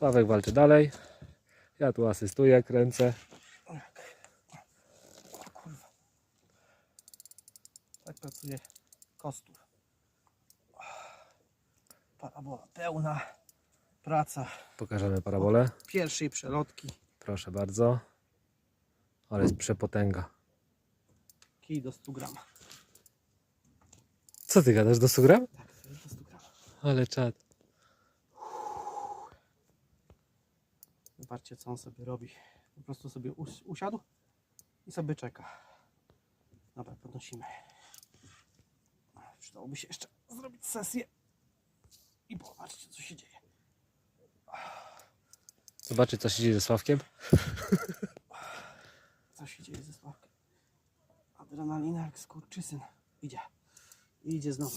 Sławek walczy dalej. Ja tu asystuję, kręcę. O kurwa. Tak pracuje kostur. Parabola pełna. Praca Pokażemy parabolę. pierwszej przelotki. Proszę bardzo. Ale jest przepotęga. Kij do 100 gram. Co ty gadasz do 100 gram? Tak, do 100 gram. Ale czad. Zobaczcie co on sobie robi. Po prostu sobie us- usiadł i sobie czeka. Dobra, podnosimy. Przydałoby się jeszcze zrobić sesję. I popatrzcie co się dzieje. Zobaczyć co się dzieje ze Sławkiem. Co się dzieje ze Sławkiem? Adrenalina jak skurczysyn. Idzie. Idzie znowu.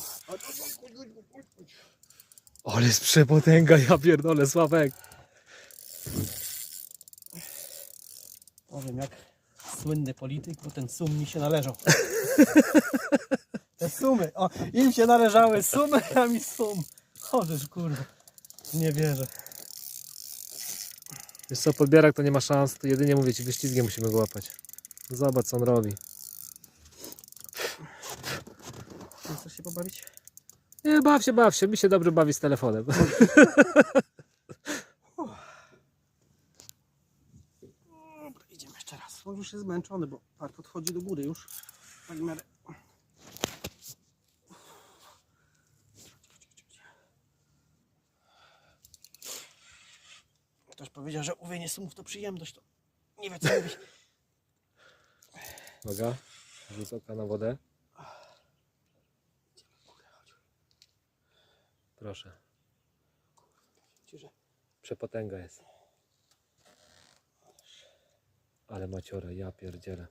Ale jest przepotęga, ja pierdolę, Sławek. Powiem jak słynny polityk, bo ten sum mi się należał. Te sumy, o, im się należały sumy, a mi sum. Chodzisz kurwa. Nie wierzę. Wiesz co, podbierak to nie ma szans, to jedynie mówię ci, wyścigiem musimy go łapać. Zobacz co on robi. Chcesz się pobawić? Nie, baw się, baw się, mi się dobrze bawi z telefonem. Dobra, idziemy jeszcze raz. On już jest zmęczony, bo par podchodzi do góry już. Tak miarę. Ktoś powiedział, że uwienie sumów to przyjemność, to nie wie co mówić. Uwaga, rzuć oka na wodę. Proszę, przepotęga jest. Ale maciora, ja pierdzielę.